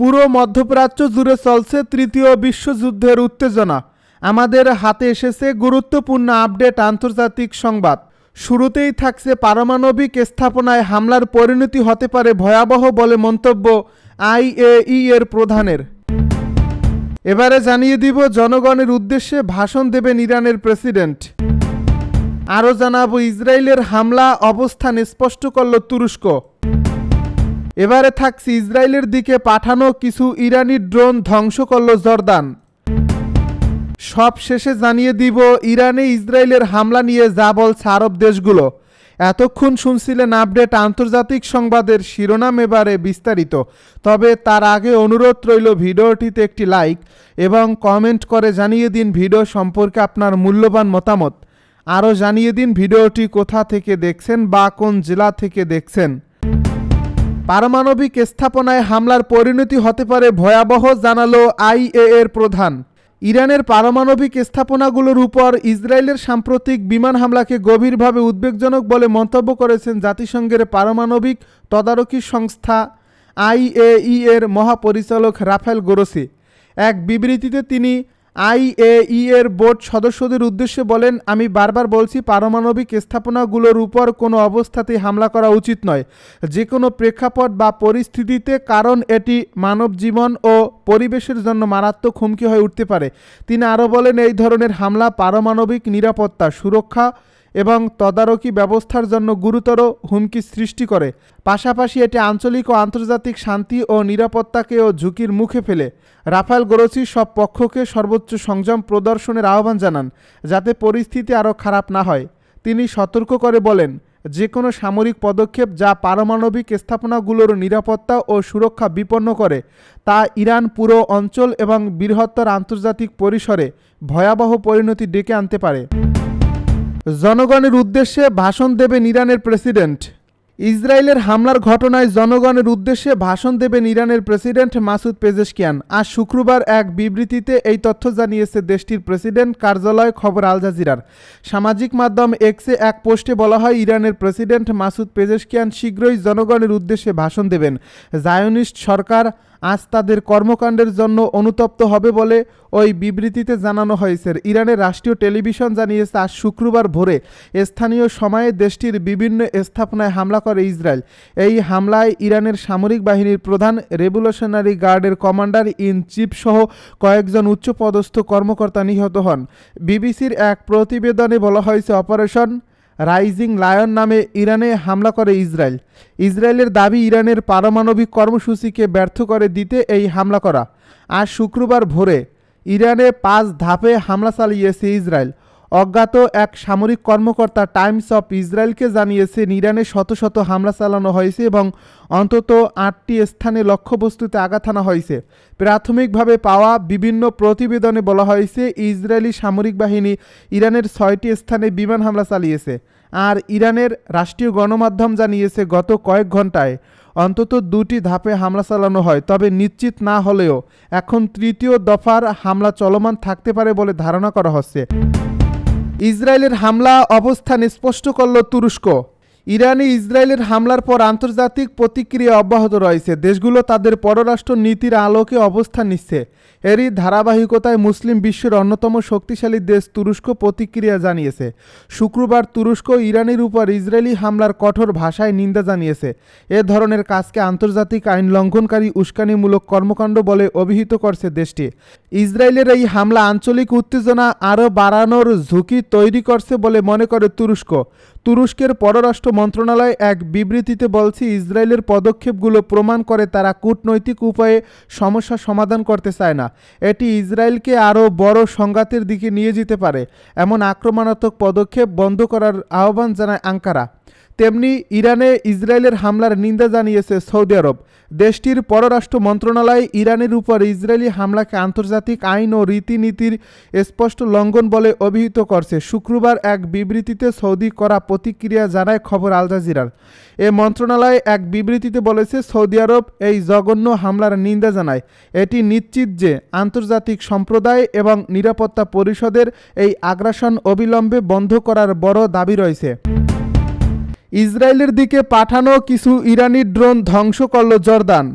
পুরো মধ্যপ্রাচ্য জুড়ে চলছে তৃতীয় বিশ্বযুদ্ধের উত্তেজনা। আমাদের হাতে এসেছে গুরুত্বপূর্ণ আপডেট আন্তর্জাতিক সংবাদ। শুরুতেই থাকছে পারমাণবিক স্থাপনায় হামলার পরিণতি হতে পারে ভয়াবহ বলে মন্তব্য আইএই এর প্রধানের। এবারে জানিয়ে দিব জনগণের উদ্দেশ্যে ভাষণ দেবেন ইরানের প্রেসিডেন্ট। আরও জানাব, ইসরায়েলের হামলা অবস্থান স্পষ্ট করল তুরস্ক। এবারে থাকছে ইসরায়েলের দিকে পাঠানো কিছু ইরানি ড্রোন ধ্বংস করল জর্দান। সব শেষে জানিয়ে দিব, ইরানে ইসরায়েলের হামলা নিয়ে যা বলছে আরব দেশগুলো। এতক্ষণ শুনছিলেন আপডেট আন্তর্জাতিক সংবাদের শিরোনাম এবারে বিস্তারিত। তবে তার আগে অনুরোধ রইল ভিডিওটিতে একটি লাইক এবং কমেন্ট করে জানিয়ে দিন ভিডিও সম্পর্কে আপনার মূল্যবান মতামত। আরও জানিয়ে দিন ভিডিওটি কোথা থেকে দেখছেন বা কোন জেলা থেকে দেখছেন। পারমাণবিক স্থাপনায় হামলার পরিণতি হতে পারে ভয়াবহ, জানালো আইএ এর প্রধান। ইরানের পারমাণবিক স্থাপনাগুলোর উপর ইসরায়েলের সাম্প্রতিক বিমান হামলাকে গভীরভাবে উদ্বেগজনক বলে মন্তব্য করেছেন জাতিসংঘের পারমাণবিক তদারকি সংস্থা আইএই এর মহাপরিচালক রাফেল গোরসি। এক বিবৃতিতে তিনি আইএই এর বোর্ড সদস্যদের উদ্দেশ্যে বলেন, আমি বারবার বলছি, পারমাণবিক স্থাপনাগুলোর উপর কোনো অবস্থাতেই হামলা করা উচিত নয়। যে কোনো প্রেক্ষাপট বা পরিস্থিতিতে কারণ এটি মানব জীবন ও পরিবেশের জন্য মারাত্মক হুমকি হয়ে উঠতে পারে। তিনি আরও বলেন, এই ধরনের হামলা পারমাণবিক নিরাপত্তা, সুরক্ষা এবং তদারকি ব্যবস্থার জন্য গুরুতর হুমকি সৃষ্টি করে। পাশাপাশি এটি আঞ্চলিক ও আন্তর্জাতিক শান্তি ও নিরাপত্তাকেও ঝুঁকির মুখে ফেলে। রাফাল গোরসি সব পক্ষকে সর্বোচ্চ সংযম প্রদর্শনের আহ্বান জানান, যাতে পরিস্থিতি আরও খারাপ না হয়। তিনি সতর্ক করে বলেন যে কোনো সামরিক পদক্ষেপ যা পারমাণবিক স্থাপনাগুলোর নিরাপত্তা ও সুরক্ষা বিপন্ন করে, তা ইরান পুরো অঞ্চল এবং বৃহত্তর আন্তর্জাতিক পরিসরে ভয়াবহ পরিণতি ডেকে আনতে পারে। জনগণের উদ্দেশ্যে ভাষণ দেবেন ইরানের প্রেসিডেন্ট। ইসরায়েলের হামলার ঘটনায় জনগণের উদ্দেশ্যে ভাষণ দেবেন ইরানের প্রেসিডেন্ট মাসুদ পেজেশকিয়ান। আজ শুক্রবার এক বিবৃতিতে এই তথ্য জানিয়েছে দেশটির প্রেসিডেন্ট কার্যালয় খবর আল জাজিরার। সামাজিক মাধ্যম এক্সে এক পোস্টে বলা হয়, ইরানের প্রেসিডেন্ট মাসুদ পেজেশকিয়ান শীঘ্রই জনগণের উদ্দেশ্যে ভাষণ দেবেন। জায়নিস্ট সরকার আজ তাদের কর্মকাণ্ডের জন্য অনুতপ্ত হবে বলে ওই বিবৃতিতে জানানো হয়েছে। ইরানের রাষ্ট্রীয় টেলিভিশন জানিয়েছে, আজ শুক্রবার ভোরে স্থানীয় সময়ে দেশটির বিভিন্ন স্থাপনায় হামলা করে ইসরায়েল। এই হামলায় ইরানের সামরিক বাহিনীর প্রধান রেভলিউশনারি গার্ডের কমান্ডার ইন চিফ সহ কয়েকজন উচ্চপদস্থ কর্মকর্তা নিহত হন। বিবিসির এক প্রতিবেদনে বলা হয়েছে, অপারেশন রাইজিং লায়ন নামে ইরানে হামলা করে ইসরায়েল। ইসরায়েলের দাবি ইরানের পারমাণবিক কর্মসূচিকে ব্যর্থ করে দিতে এই হামলা করা। আজ শুক্রবার ভোরে ইরানে পাঁচ ধাপে হামলা চালিয়েছে ইসরায়েল। অজ্ঞাত এক সামরিক কর্মকর্তা টাইমস অফ ইসরায়েলকে জানিয়েছেন ইরানে শত শত হামলা চালানো হয়েছে এবং অন্তত আটটি স্থানে লক্ষ্যবস্তুতে আঘাত হানা হয়েছে। প্রাথমিকভাবে পাওয়া বিভিন্ন প্রতিবেদনে বলা হয়েছে, ইসরায়েলি সামরিক বাহিনী ইরানের ছয়টি স্থানে বিমান হামলা চালিয়েছে আর ইরানের রাষ্ট্রীয় গণমাধ্যম জানিয়েছে, গত কয়েক ঘন্টায় অন্তত দুটি ধাপে হামলা চালানো হয়, তবে নিশ্চিত না হলেও এখন তৃতীয় দফার হামলা চলমান থাকতে পারে বলে ধারণা করা হচ্ছে। ইসরায়েলের হামলা অবস্থান স্পষ্ট করল তুরস্ক। ইরানে ইসরায়েলের হামলার পর আন্তর্জাতিক প্রতিক্রিয়া অব্যাহত রয়েছে। দেশগুলো তাদের পররাষ্ট্র নীতির আলোকে অবস্থান নিচ্ছে। এরই ধারাবাহিকতায় মুসলিম বিশ্বের অন্যতম শক্তিশালী দেশ তুরস্ক প্রতিক্রিয়া জানিয়েছে। শুক্রবার তুরস্ক ইরানের উপর ইসরায়েলি হামলার কঠোর ভাষায় নিন্দা জানিয়েছে। এ ধরনের কাজকে আন্তর্জাতিক আইন লঙ্ঘনকারী উস্কানিমূলক কর্মকাণ্ড বলে অভিহিত করছে দেশটি। ইসরায়েলের এই হামলা আঞ্চলিক উত্তেজনা আরও বাড়ানোর ঝুঁকি তৈরি করছে বলে মনে করে তুরস্ক। তুরস্কের পররাষ্ট্র মন্ত্রণালয় এক বিবৃতিতে বলছে, ইসরায়েলের পদক্ষেপগুলো প্রমাণ করে তারা কূটনৈতিক উপায়ে সমস্যা সমাধান করতে চায় না। এটি ইসরায়েলকে আরও বড় সংঘাতের দিকে নিয়ে যেতে পারে, এমন আক্রমণাত্মক পদক্ষেপ বন্ধ করার আহ্বান জানায় আঙ্কারা। তেমনি ইরানে ইসরায়েলের হামলার নিন্দা জানিয়েছে সৌদি আরব। দেশটির পররাষ্ট্র মন্ত্রণালয় ইরানের উপর ইসরায়েলি হামলাকে আন্তর্জাতিক আইন ও রীতিনীতির স্পষ্ট লঙ্ঘন বলে অভিহিত করছে। শুক্রবার এক বিবৃতিতে সৌদি করা প্রতিক্রিয়া জানায় খবর আল জাজিরার। এ মন্ত্রণালয় এক বিবৃতিতে বলেছে, সৌদি আরব এই জঘন্য হামলার নিন্দা জানায়। এটি নিশ্চিত যে আন্তর্জাতিক সম্প্রদায় এবং নিরাপত্তা পরিষদের এই আগ্রাসন অবিলম্বে বন্ধ করার বড় দাবি রয়েছে। ইসরায়েলের দিকে পাঠানো কিছু ইরানি ড্রোন ধ্বংস করল জর্দান।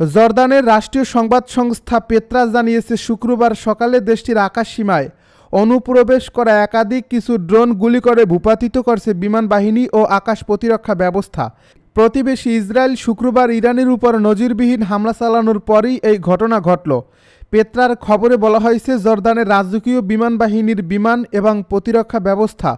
জর্দানের রাষ্ট্রীয় সংবাদ সংস্থা পেত্রাস জানিয়েছে, শুক্রবার সকালে দেশটির আকাশসীমায় অনুপ্রবেশ করা একাধিক কিছু ড্রোন গুলি করে ভূপাতিত করছে বিমান বাহিনী ও আকাশ প্রতিরক্ষা ব্যবস্থা। প্রতিবেশী ইসরায়েল শুক্রবার ইরানের উপর নজিরবিহীন হামলা চালানোর পরই এই ঘটনা ঘটল। পেত্রার খবরে বলা হয়েছে, জর্দানের রাজকীয় বিমান বাহিনীর বিমান এবং প্রতিরক্ষা ব্যবস্থা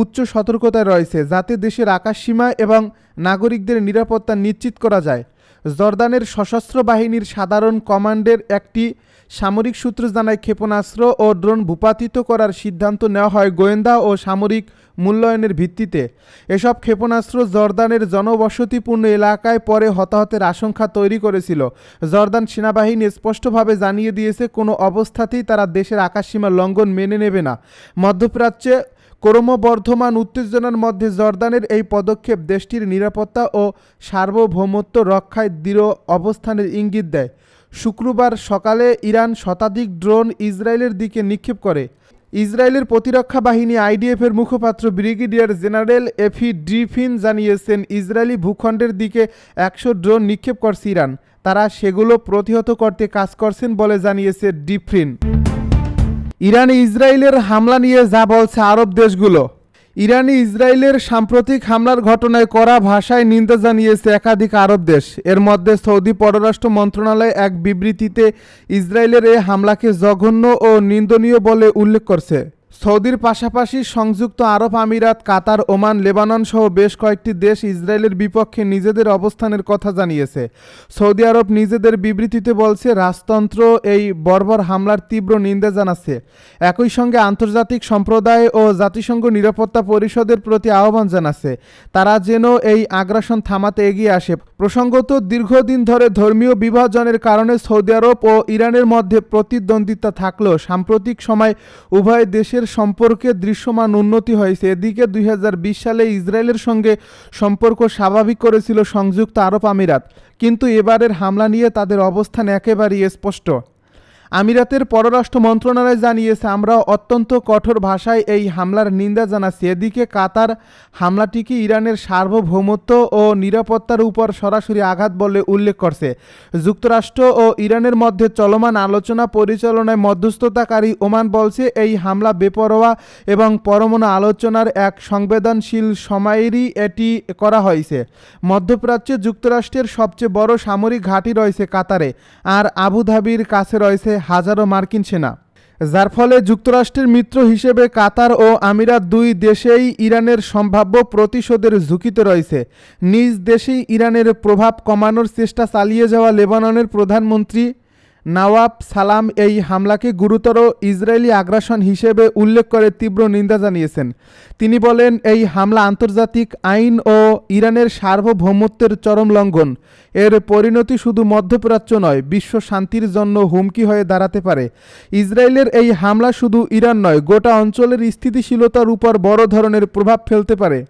উচ্চ সতর্কতায় রয়েছে, যাতে দেশের আকাশসীমা এবং নাগরিকদের নিরাপত্তা নিশ্চিত করা যায়। জর্দানের সশস্ত্র বাহিনীর সাধারণ কমান্ডের একটি সামরিক সূত্র জানায়, ক্ষেপণাস্ত্র ও ড্রোন ভূপাতিত করার সিদ্ধান্ত নেওয়া হয় গোয়েন্দা ও সামরিক মূল্যায়নের ভিত্তিতে। এসব ক্ষেপণাস্ত্র জর্দানের জনবসতিপূর্ণ এলাকায় পরে হতাহতের আশঙ্কা তৈরি করেছিল। জর্দান সেনাবাহিনী স্পষ্টভাবে জানিয়ে দিয়েছে, কোনো অবস্থাতেই তারা দেশের আকাশসীমা লঙ্ঘন মেনে নেবে না। মধ্যপ্রাচ্যে ক্রমবর্ধমান উত্তেজনার মধ্যে জর্দানের এই পদক্ষেপ দেশটির নিরাপত্তা ও সার্বভৌমত্ব রক্ষায় দৃঢ় অবস্থানের ইঙ্গিত দেয়। শুক্রবার সকালে ইরান শতাধিক ড্রোন ইসরায়েলের দিকে নিক্ষেপ করে। ইসরায়েলের প্রতিরক্ষা বাহিনী আইডিএফের মুখপাত্র ব্রিগেডিয়ার জেনারেল এফি ড্রিফিন জানিয়েছেন, ইসরায়েলি ভূখণ্ডের দিকে একশো ড্রোন নিক্ষেপ করছে ইরান। তারা সেগুলো প্রতিহত করতে কাজ করছেন বলে জানিয়েছে ডিফ্রিন ইরানে ইসরায়েলের হামলা নিয়ে যা বলছে আরব দেশগুলো। ইরানি ইসরায়েলের সাম্প্রতিক হামলার ঘটনায় করা ভাষায় নিন্দা জানিয়েছে একাধিক আরব দেশ। এর মধ্যে সৌদি পররাষ্ট্র মন্ত্রণালয় এক বিবৃতিতে ইসরায়েলের এ হামলাকে জঘন্য ও নিন্দনীয় বলে উল্লেখ করছে। সৌদির পাশাপাশি সংযুক্ত আরব আমিরাত, কাতার, ওমান, লেবানন সহ বেশ কয়েকটি দেশ ইসরায়েলের বিপক্ষে নিজেদের অবস্থানের কথা জানিয়েছে। সৌদি আরব নিজেদের বিবৃতিতে বলছে, রাজতন্ত্র এই বর্বর হামলার তীব্র নিন্দা জানাচ্ছে। একই সঙ্গে আন্তর্জাতিক সম্প্রদায় ও জাতিসংঘ নিরাপত্তা পরিষদের প্রতি আহ্বান জানাচ্ছে। তারা যেন এই আগ্রাসন থামাতে এগিয়ে আসে। প্রসঙ্গত, দীর্ঘদিন ধরে ধর্মীয় বিভাজনের কারণে সৌদি আরব ও ইরানের মধ্যে প্রতিদ্বন্দ্বিতা থাকলেও সাম্প্রতিক সময় উভয় দেশের সম্পর্কে দৃশ্যমান উন্নতি হয়েছে। এদিকে দুই হাজার বিশ সালে ইসরায়েলের সঙ্গে সম্পর্ক স্বাভাবিক করেছিল সংযুক্ত আরব আমিরাত। কিন্তু এবারের হামলা নিয়ে তাদের অবস্থান একেবারেই স্পষ্ট। আমিরাতের পররাষ্ট্র মন্ত্রণালয় জানিয়েছে, আমরা অত্যন্ত কঠোর ভাষায় এই হামলার নিন্দা জানাচ্ছি। এদিকে কাতার হামলাটিকে ইরানের সার্বভৌমত্ব ও নিরাপত্তার উপর সরাসরি আঘাত বলে উল্লেখ করছে? যুক্তরাষ্ট্র ও ইরানের মধ্যে চলমান আলোচনা পরিচালনায় মধ্যস্থতাকারী ওমান বলছে, এই হামলা বেপরোয়া এবং পরমাণু আলোচনার এক সংবেদনশীল সময়েরই এটি করা হয়েছে। মধ্যপ্রাচ্যে যুক্তরাষ্ট্রের সবচেয়ে বড় সামরিক ঘাঁটি রয়েছে কাতারে, আর আবুধাবির কাছে রয়েছে হাজারো মার্কিন সেনা, যার ফলে যুক্তরাষ্ট্রের মিত্র হিসেবে কাতার ও আমিরাত দুই দেশেই ইরানের সম্ভাব্য প্রতিশোধের ঝুঁকিতে রয়েছে। নিজ দেশেই ইরানের প্রভাব কমানোর চেষ্টা চালিয়ে যাওয়া লেবাননের প্রধানমন্ত্রী নওয়াব সালাম এই হামলাকে গুরুতর ইসরায়েলি আগ্রাসন হিসেবে উল্লেখ করে তীব্র নিন্দা জানিয়েছেন। তিনি বলেন, এই হামলা আন্তর্জাতিক আইন ও ইরানের সার্বভৌমত্বের চরম লঙ্ঘন। এর পরিণতি শুধু মধ্যপ্রাচ্য নয়, বিশ্ব শান্তির জন্য হুমকি হয়ে দাঁড়াতে পারে। ইসরায়েলের এই হামলা শুধু ইরান নয়, গোটা অঞ্চলের স্থিতিশীলতার উপর বড় ধরনের প্রভাব ফেলতে পারে।